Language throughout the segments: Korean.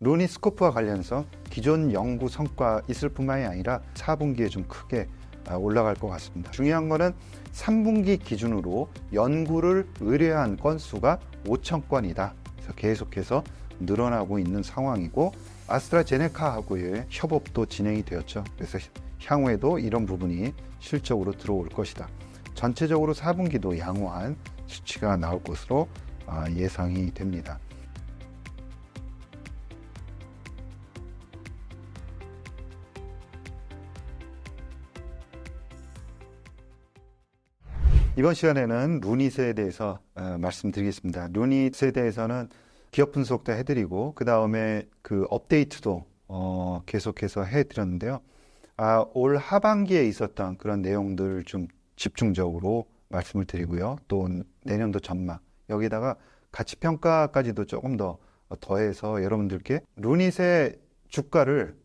루니 스코프와 관련해서 기존 연구 성과 있을 뿐만이 아니라 4분기에 좀 크게 아, 올라갈 것 같습니다. 중요한 거는 3분기 기준으로 연구를 의뢰한 건수가 5천 건이다. 그래서 계속해서 늘어나고 있는 상황이고 아스트라제네카하고의 협업도 진행이 되었죠. 그래서 향후에도 이런 부분이 실적으로 들어올 것이다. 전체적으로 4분기도 양호한 수치가 나올 것으로 아, 예상이 됩니다. 이번 시간에는 루닛에 대해서 어, 말씀드리겠습니다. 루닛에 대해서는 기업 분석도 해드리고 그 다음에 그 업데이트도 어, 계속해서 해드렸는데요. 아, 올 하반기에 있었던 그런 내용들 좀 집중적으로 말씀을 드리고요. 또 내년도 전망 여기다가 가치 평가까지도 조금 더 더해서 여러분들께 루닛의 주가를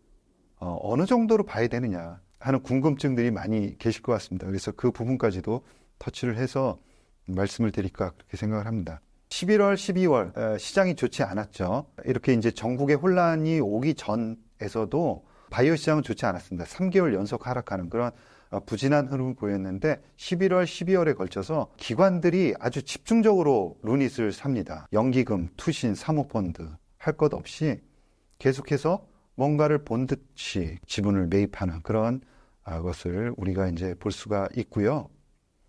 어, 어느 정도로 봐야 되느냐 하는 궁금증들이 많이 계실 것 같습니다. 그래서 그 부분까지도 터치를 해서 말씀을 드릴까 그렇게 생각을 합니다. 11월, 12월 어, 시장이 좋지 않았죠. 이렇게 이제 전국의 혼란이 오기 전에서도 바이오 시장은 좋지 않았습니다. 3개월 연속 하락하는 그런 어, 부진한 흐름을 보였는데 11월, 12월에 걸쳐서 기관들이 아주 집중적으로 루닛을 삽니다. 연기금, 투신, 사모펀드 할 것 없이 계속해서 뭔가를 본 듯이 지분을 매입하는 그런 아, 것을 우리가 이제 볼 수가 있고요.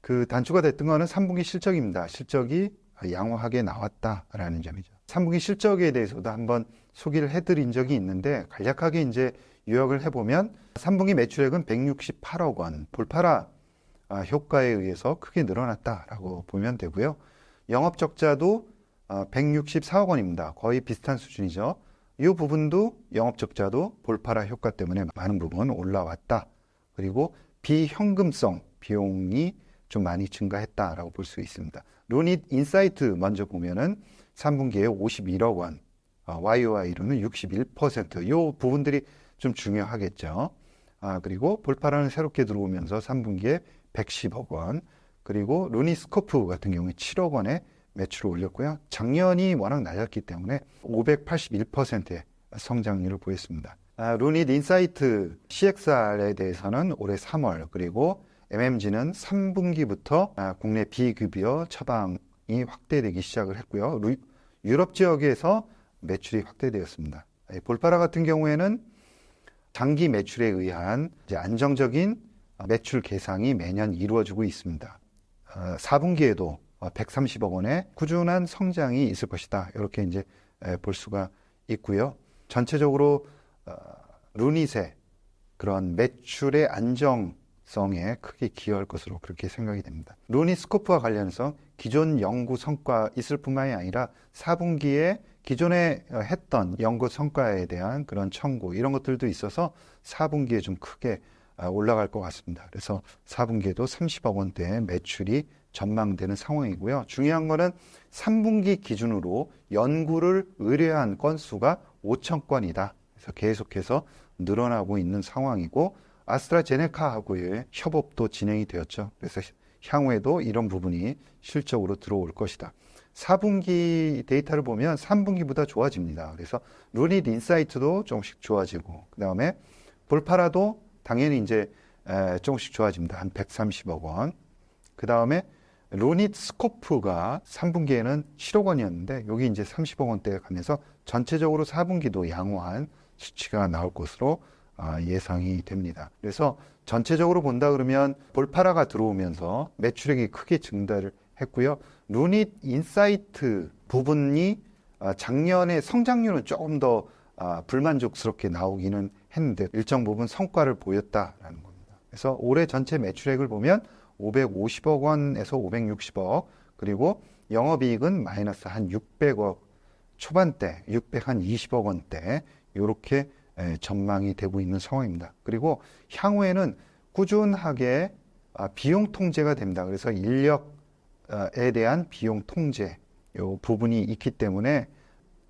그 단초가 됐던 거는 3분기 실적입니다. 실적이 양호하게 나왔다라는 점이죠. 3분기 실적에 대해서도 한번 소개를 해드린 적이 있는데 간략하게 이제 요약을 해보면 3분기 매출액은 168억 원, 볼파라 아, 효과에 의해서 크게 늘어났다라고 보면 되고요. 영업 적자도 164억 원입니다. 거의 비슷한 수준이죠. 이 부분도 영업 적자도 볼파라 효과 때문에 많은 부분 올라왔다. 그리고 비현금성 비용이 좀 많이 증가했다라고 볼 수 있습니다. 루닛 인사이트 먼저 보면은 3분기에 51억 원, 어, YOI로는 61%. 요 부분들이 좀 중요하겠죠. 아, 그리고 볼파라는 새롭게 들어오면서 3분기에 110억 원, 그리고 루니스코프 같은 경우에 7억 원의 매출을 올렸고요. 작년이 워낙 낮았기 때문에 581%의 성장률을 보였습니다. 아, 루닛 인사이트 CXR에 대해서는 올해 3월 그리고 MMG는 3분기부터 아, 국내 비급여 처방이 확대되기 시작을 했고요. 루, 유럽 지역에서 매출이 확대되었습니다. 예, 볼파라 같은 경우에는 장기 매출에 의한 안정적인 매출 개상이 매년 이루어지고 있습니다. 어, 4분기에도 130억 원의 꾸준한 성장이 있을 것이다. 이렇게 이제 볼 수가 있고요. 전체적으로 어, 루닛의 그런 매출의 안정 성에 크게 기여할 것으로 그렇게 생각이 됩니다. 루닛 스코프와 관련해서 기존 연구 성과 있을 뿐만이 아니라 4분기에 기존에 했던 연구 성과에 대한 그런 청구 이런 것들도 있어서 4분기에 좀 크게 아, 올라갈 것 같습니다. 그래서 4분기에도 30억 원대의 매출이 전망되는 상황이고요. 중요한 거는 3분기 기준으로 연구를 의뢰한 건수가 5천 건이다. 그래서 계속해서 늘어나고 있는 상황이고 아스트라제네카하고의 협업도 진행이 되었죠. 그래서 향후에도 이런 부분이 실적으로 들어올 것이다. 4분기 데이터를 보면 3분기보다 좋아집니다. 그래서 루닛 인사이트도 조금씩 좋아지고 그 다음에 볼파라도 당연히 이제 조금씩 좋아집니다. 한 130억 원. 그 다음에 루닛 스코프가 3분기에는 7억 원이었는데 여기 이제 30억 원대에 가면서 전체적으로 4분기도 양호한 수치가 나올 것으로 아, 예상이 됩니다. 그래서 전체적으로 본다 그러면 볼파라가 들어오면서 매출액이 크게 증가를 했고요. 루닛 인사이트 부분이 아, 작년에 성장률은 조금 더 아, 불만족스럽게 나오기는 했는데 일정 부분 성과를 보였다라는 겁니다. 그래서 올해 전체 매출액을 보면 550억 원에서 560억 그리고 영업이익은 마이너스 한 600억 초반대 600한 20억 원대 이렇게 전망이 되고 있는 상황입니다. 그리고 향후에는 꾸준하게 아, 비용 통제가 됩니다. 그래서 인력에 대한 비용 통제 요 부분이 있기 때문에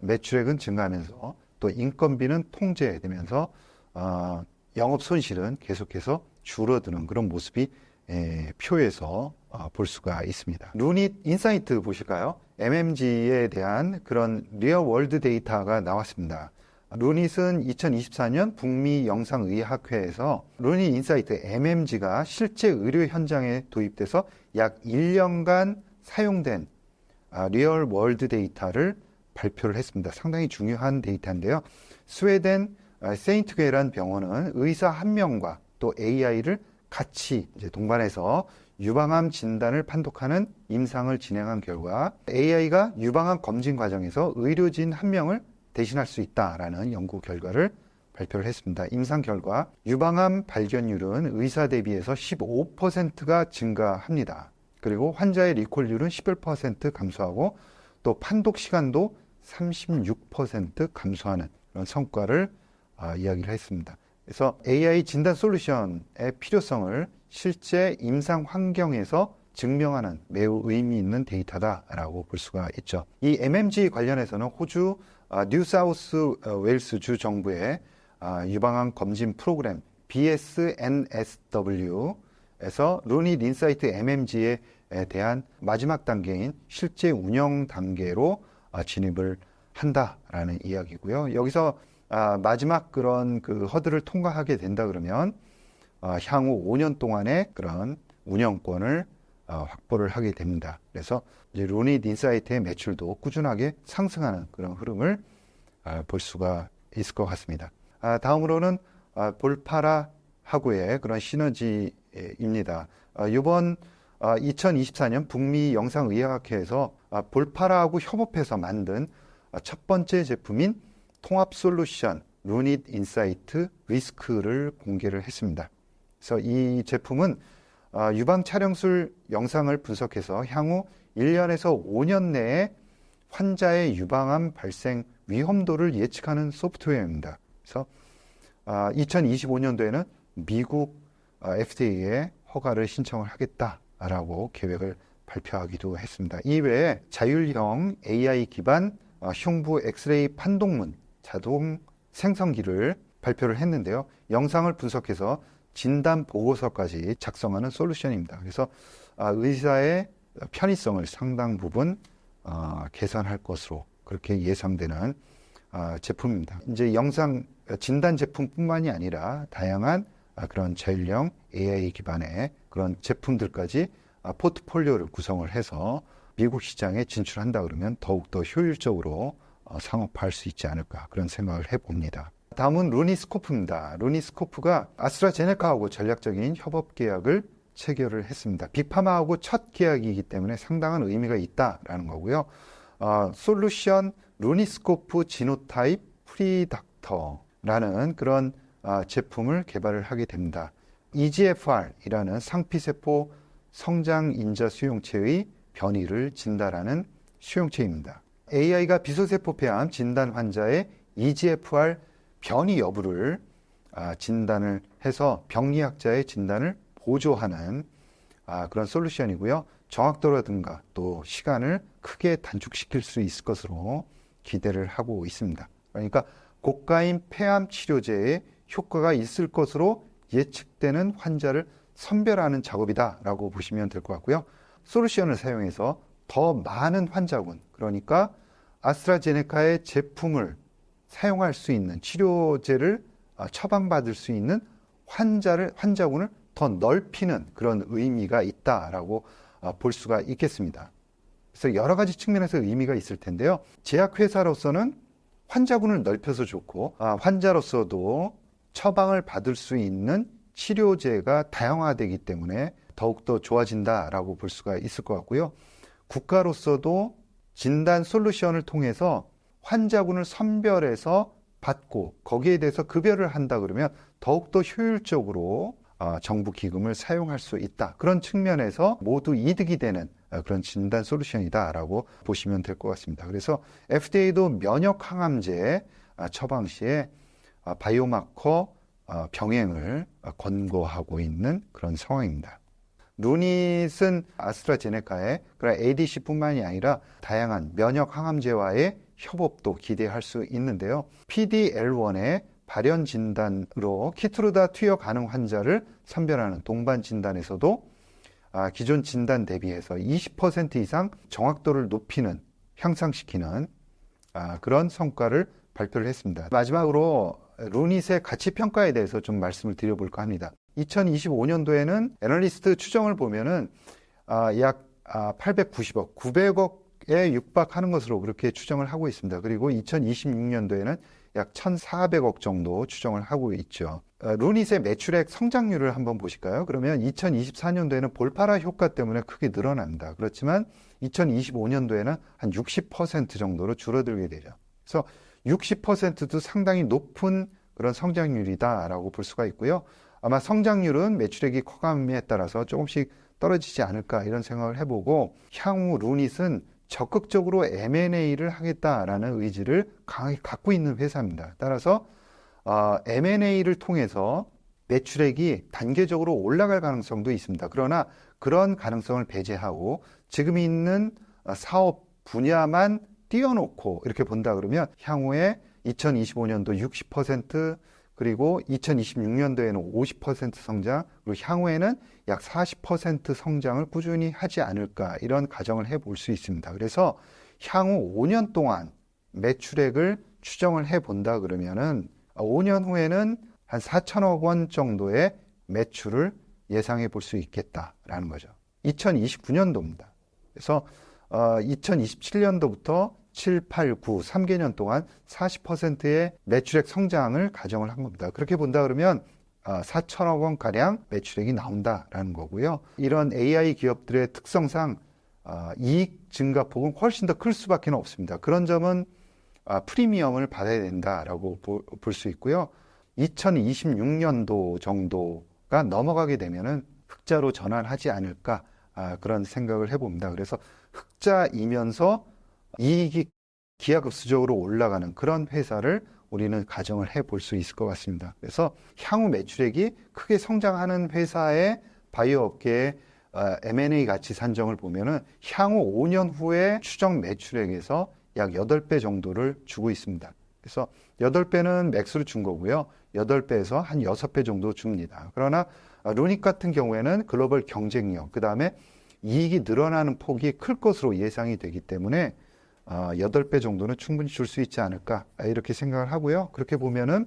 매출액은 증가하면서 또 인건비는 통제되면서 어, 영업 손실은 계속해서 줄어드는 그런 모습이 에, 표에서 어, 볼 수가 있습니다. 루닛 인사이트 보실까요? MMG에 대한 그런 리얼 월드 데이터가 나왔습니다. 루닛은 2024년 북미 영상의학회에서 루닛 인사이트 MMG가 실제 의료 현장에 도입돼서 약 1년간 사용된 아, 리얼 월드 데이터를 발표를 했습니다. 상당히 중요한 데이터인데요. 스웨덴 아, 세인트게란 병원은 의사 한 명과 또 AI를 같이 이제 동반해서 유방암 진단을 판독하는 임상을 진행한 결과 AI가 유방암 검진 과정에서 의료진 한 명을 대신할 수 있다라는 연구 결과를 발표를 했습니다. 임상 결과 유방암 발견율은 의사 대비해서 15%가 증가합니다. 그리고 환자의 리콜률은 11% 감소하고 또 판독 시간도 36% 감소하는 그런 성과를 아, 이야기를 했습니다. 그래서 AI 진단 솔루션의 필요성을 실제 임상 환경에서 증명하는 매우 의미 있는 데이터다라고 볼 수가 있죠. 이 MMG 관련해서는 호주 아, 뉴사우스 어, 웨일스 주 정부의 아, 유방암 검진 프로그램 BSNSW에서 루닛 인사이트 MMG에 대한 마지막 단계인 실제 운영 단계로 아, 진입을 한다라는 이야기고요. 여기서 아, 마지막 그런 그 허들을 통과하게 된다 그러면 아, 향후 5년 동안의 그런 운영권을 어, 확보를 하게 됩니다. 그래서 이제 루닛 인사이트의 매출도 꾸준하게 상승하는 그런 흐름을 아, 볼 수가 있을 것 같습니다. 아, 다음으로는 아, 볼파라 하고의 그런 시너지입니다. 아, 이번 아, 2024년 북미 영상의학회에서 아, 볼파라하고 협업해서 만든 아, 첫 번째 제품인 통합 솔루션 루닛 인사이트 리스크를 공개를 했습니다. 그래서 이 제품은 아, 유방 촬영술 영상을 분석해서 향후 1년에서 5년 내에 환자의 유방암 발생 위험도를 예측하는 소프트웨어입니다. 그래서 2025년도에는 미국 아, FDA에 허가를 신청을 하겠다라고 계획을 발표하기도 했습니다. 이외에 자율형 AI 기반 아, 흉부 엑스레이 판독문 자동 생성기를 발표를 했는데요. 영상을 분석해서 진단 보고서까지 작성하는 솔루션입니다. 그래서 아, 의사의 편의성을 상당 부분 어, 개선할 것으로 그렇게 예상되는 아, 제품입니다. 이제 영상 진단 제품뿐만이 아니라 다양한 아, 그런 자율형 AI 기반의 그런 제품들까지 아, 포트폴리오를 구성을 해서 미국 시장에 진출한다 그러면 더욱더 효율적으로 어, 상업화할 수 있지 않을까 그런 생각을 해봅니다. 다음은 루니스코프입니다. 루니스코프가 아스트라제네카하고 전략적인 협업 계약을 체결을 했습니다. 빅파마하고 첫 계약이기 때문에 상당한 의미가 있다라는 거고요. 어, 솔루션 루니스코프 지노타입 프리닥터라는 그런 어, 제품을 개발을 하게 됩니다. EGFR이라는 상피세포 성장 인자 수용체의 변이를 진단하는 수용체입니다. AI가 비소세포 폐암 진단 환자의 EGFR 변이 여부를 아, 진단을 해서 병리학자의 진단을 보조하는 아, 그런 솔루션이고요. 정확도라든가 또 시간을 크게 단축시킬 수 있을 것으로 기대를 하고 있습니다. 그러니까 고가인 폐암 치료제에 효과가 있을 것으로 예측되는 환자를 선별하는 작업이다라고 보시면 될 것 같고요. 솔루션을 사용해서 더 많은 환자군, 그러니까 아스트라제네카의 제품을 사용할 수 있는 치료제를 아, 처방받을 수 있는 환자를 환자군을 더 넓히는 그런 의미가 있다라고 아, 볼 수가 있겠습니다. 그래서 여러 가지 측면에서 의미가 있을 텐데요. 제약회사로서는 환자군을 넓혀서 좋고 아, 환자로서도 처방을 받을 수 있는 치료제가 다양화되기 때문에 더욱더 좋아진다라고 볼 수가 있을 것 같고요. 국가로서도 진단 솔루션을 통해서 환자군을 선별해서 받고 거기에 대해서 급여를 한다 그러면 더욱더 효율적으로 어, 정부 기금을 사용할 수 있다. 그런 측면에서 모두 이득이 되는 어, 그런 진단 솔루션이다라고 보시면 될 것 같습니다. 그래서 FDA도 면역 항암제 아, 처방 시에 아, 바이오마커 어, 병행을 권고하고 있는 그런 상황입니다. 루닛은 아스트라제네카의 그런 ADC뿐만이 아니라 다양한 면역 항암제와의 협업도 기대할 수 있는데요. PDL1의 발현 진단으로 키트루다 투여 가능 환자를 선별하는 동반 진단에서도 아, 기존 진단 대비해서 20% 이상 정확도를 높이는 향상시키는 아, 그런 성과를 발표를 했습니다. 마지막으로 루닛의 가치 평가에 대해서 좀 말씀을 드려볼까 합니다. 2025년도에는 애널리스트 추정을 보면은 아, 약 아, 890억, 900억 에 육박하는 것으로 그렇게 추정을 하고 있습니다. 그리고 2026년도에는 약 1,400억 정도 추정을 하고 있죠. 어, 루닛의 매출액 성장률을 한번 보실까요? 그러면 2024년도에는 볼파라 효과 때문에 크게 늘어난다. 그렇지만 2025년도에는 한 60% 정도로 줄어들게 되죠. 그래서 60%도 상당히 높은 그런 성장률이다라고 볼 수가 있고요. 아마 성장률은 매출액이 커감에 따라서 조금씩 떨어지지 않을까 이런 생각을 해보고 향후 루닛은 적극적으로 M&A를 하겠다라는 의지를 강하게 갖고 있는 회사입니다. 따라서 어, M&A를 통해서 매출액이 단계적으로 올라갈 가능성도 있습니다. 그러나 그런 가능성을 배제하고 지금 있는 어, 사업 분야만 띄워놓고 이렇게 본다 그러면 향후에 2025년도 60% 그리고 2026년도에는 50% 성장, 그리고 향후에는 약 40% 성장을 꾸준히 하지 않을까 이런 가정을 해 볼 수 있습니다. 그래서 향후 5년 동안 매출액을 추정을 해 본다 그러면은 5년 후에는 한 4천억 원 정도의 매출을 예상해 볼 수 있겠다라는 거죠. 2029년도입니다. 그래서 어, 2027년도부터 7, 8, 9, 3개년 동안 40%의 매출액 성장을 가정을 한 겁니다. 그렇게 본다 그러면 4천억 원 가량 매출액이 나온다라는 거고요. 이런 AI 기업들의 특성상 어, 이익 증가폭은 훨씬 더 클 수밖에 없습니다. 그런 점은 아, 프리미엄을 받아야 된다라고 볼 수 있고요. 2026년도 정도가 넘어가게 되면은 흑자로 전환하지 않을까 아, 그런 생각을 해봅니다. 그래서 흑자이면서 이익이 기하급수적으로 올라가는 그런 회사를 우리는 가정을 해 볼 수 있을 것 같습니다. 그래서 향후 매출액이 크게 성장하는 회사의 바이오 업계의 어, M&A 가치 산정을 보면은 향후 5년 후에 추정 매출액에서 약 8배 정도를 주고 있습니다. 그래서 8배는 맥스로 준 거고요. 8배에서 한 6배 정도 줍니다. 그러나 루닉 같은 경우에는 글로벌 경쟁력, 그 다음에 이익이 늘어나는 폭이 클 것으로 예상이 되기 때문에 어, 8배 정도는 충분히 줄 수 있지 않을까 이렇게 생각을 하고요. 그렇게 보면은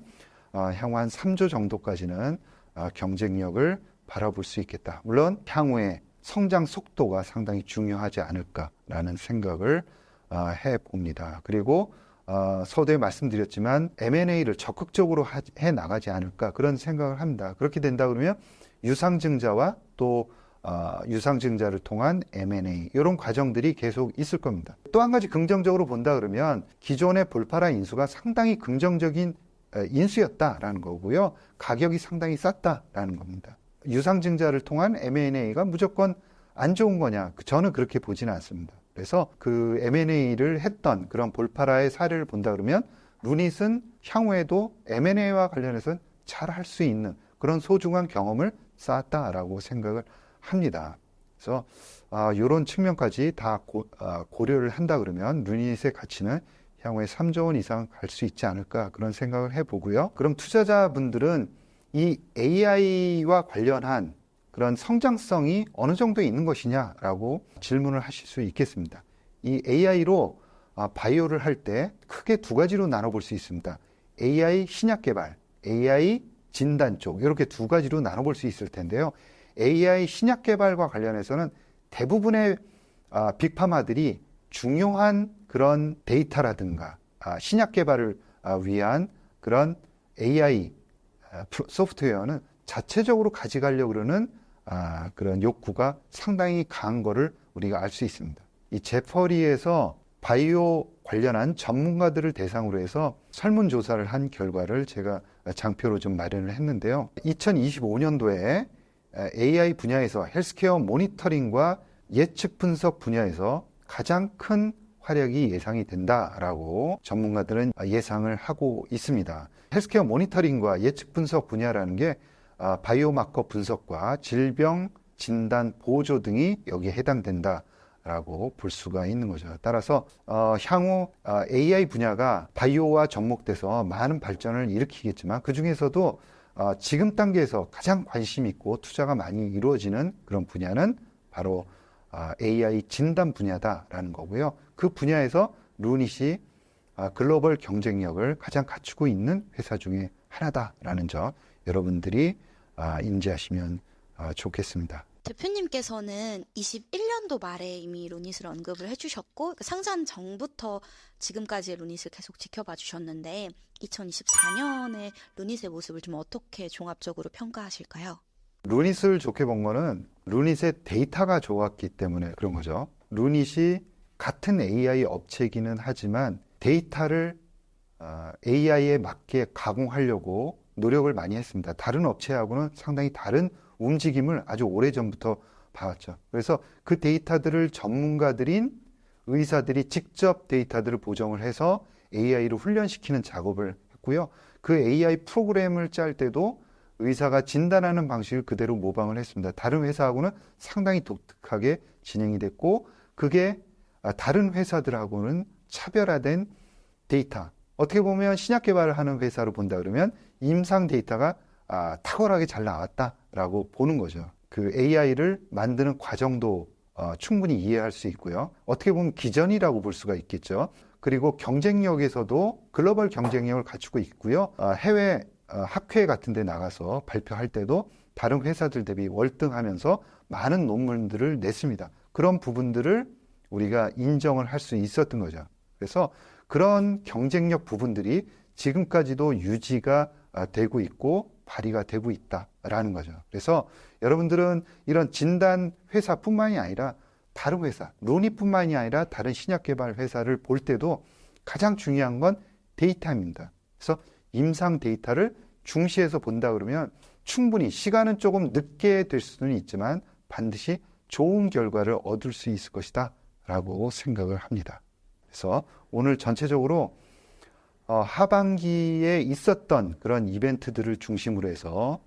어, 향후 한 3조 정도까지는 어, 경쟁력을 바라볼 수 있겠다. 물론 향후에 성장 속도가 상당히 중요하지 않을까라는 생각을 어, 해 봅니다. 그리고 어, 서두에 말씀드렸지만 M&A를 적극적으로 하, 해 나가지 않을까 그런 생각을 합니다. 그렇게 된다 그러면 유상증자와 또 어, 유상증자를 통한 M&A 이런 과정들이 계속 있을 겁니다. 또 한 가지 긍정적으로 본다 그러면 기존의 볼파라 인수가 상당히 긍정적인 어, 인수였다라는 거고요. 가격이 상당히 쌌다라는 겁니다. 유상증자를 통한 M&A가 무조건 안 좋은 거냐? 저는 그렇게 보지는 않습니다. 그래서 그 M&A를 했던 그런 볼파라의 사례를 본다 그러면 루닛은 향후에도 M&A와 관련해서는 잘 할 수 있는 그런 소중한 경험을 쌓았다라고 생각을 합니다. 그래서 아, 이런 측면까지 다 고, 아, 고려를 한다 그러면 루닛의 가치는 향후에 3조 원 이상 갈 수 있지 않을까 그런 생각을 해보고요. 그럼 투자자분들은 이 AI와 관련한 그런 성장성이 어느 정도 있는 것이냐라고 질문을 하실 수 있겠습니다. 이 AI로 아, 바이오를 할 때 크게 두 가지로 나눠볼 수 있습니다. AI 신약 개발, AI 진단 쪽 이렇게 두 가지로 나눠볼 수 있을 텐데요. AI 신약 개발과 관련해서는 대부분의 아, 빅파마들이 중요한 그런 데이터라든가 아, 신약 개발을 아, 위한 그런 AI 아, 소프트웨어는 자체적으로 가져가려고 그러는 아, 그런 욕구가 상당히 강한 거를 우리가 알 수 있습니다. 이 제퍼리에서 바이오 관련한 전문가들을 대상으로 해서 설문조사를 한 결과를 제가 장표로 좀 마련을 했는데요. 2025년도에 AI 분야에서 헬스케어 모니터링과 예측 분석 분야에서 가장 큰 활약이 예상이 된다라고 전문가들은 예상을 하고 있습니다. 헬스케어 모니터링과 예측 분석 분야라는 게 아, 바이오마커 분석과 질병 진단 보조 등이 여기에 해당된다 라고 볼 수가 있는 거죠. 따라서 어, 향후 어, AI 분야가 바이오와 접목돼서 많은 발전을 일으키겠지만 그 중에서도 어, 지금 단계에서 가장 관심 있고 투자가 많이 이루어지는 그런 분야는 바로 어, AI 진단 분야다라는 거고요. 그 분야에서 루닛이 아, 글로벌 경쟁력을 가장 갖추고 있는 회사 중에 하나다라는 점 여러분들이 아, 인지하시면 아, 좋겠습니다. 대표님께서는 21 년도 말에 이미 루닛을 언급을 해주셨고 그 상장 전부터 지금까지의 루닛을 계속 지켜봐 주셨는데 2024년에 루닛의 모습을 좀 어떻게 종합적으로 평가하실까요? 루닛을 좋게 본 거는 루닛의 데이터가 좋았기 때문에 그런 거죠. 루닛이 같은 AI 업체이기는 하지만 데이터를 AI에 맞게 가공하려고 노력을 많이 했습니다. 다른 업체하고는 상당히 다른 움직임을 아주 오래 전부터 봐왔죠. 그래서 그 데이터들을 전문가들인 의사들이 직접 데이터들을 보정을 해서 AI로 훈련시키는 작업을 했고요. 그 AI 프로그램을 짤 때도 의사가 진단하는 방식을 그대로 모방을 했습니다. 다른 회사하고는 상당히 독특하게 진행이 됐고 그게 아, 다른 회사들하고는 차별화된 데이터. 어떻게 보면 신약 개발을 하는 회사로 본다 그러면 임상 데이터가 아, 탁월하게 잘 나왔다라고 보는 거죠. 그 AI를 만드는 과정도 어, 충분히 이해할 수 있고요. 어떻게 보면 기전이라고 볼 수가 있겠죠. 그리고 경쟁력에서도 글로벌 경쟁력을 갖추고 있고요. 어, 해외 어, 학회 같은 데 나가서 발표할 때도 다른 회사들 대비 월등하면서 많은 논문들을 냈습니다. 그런 부분들을 우리가 인정을 할 수 있었던 거죠. 그래서 그런 경쟁력 부분들이 지금까지도 유지가 아, 되고 있고 발휘가 되고 있다라는 거죠. 그래서 여러분들은 이런 진단 회사뿐만이 아니라 다른 회사, 로니뿐만이 아니라 다른 신약 개발 회사를 볼 때도 가장 중요한 건 데이터입니다. 그래서 임상 데이터를 중시해서 본다 그러면 충분히 시간은 조금 늦게 될 수는 있지만 반드시 좋은 결과를 얻을 수 있을 것이다 라고 생각을 합니다. 그래서 오늘 전체적으로 어, 하반기에 있었던 그런 이벤트들을 중심으로 해서 아,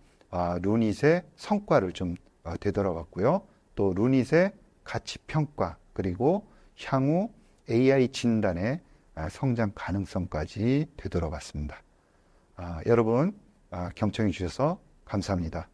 루닛의 성과를 좀 어, 되돌아봤고요. 또 루닛의 가치 평가 그리고 향후 AI 진단의 아, 성장 가능성까지 되돌아봤습니다. 아, 여러분 아, 경청해 주셔서 감사합니다.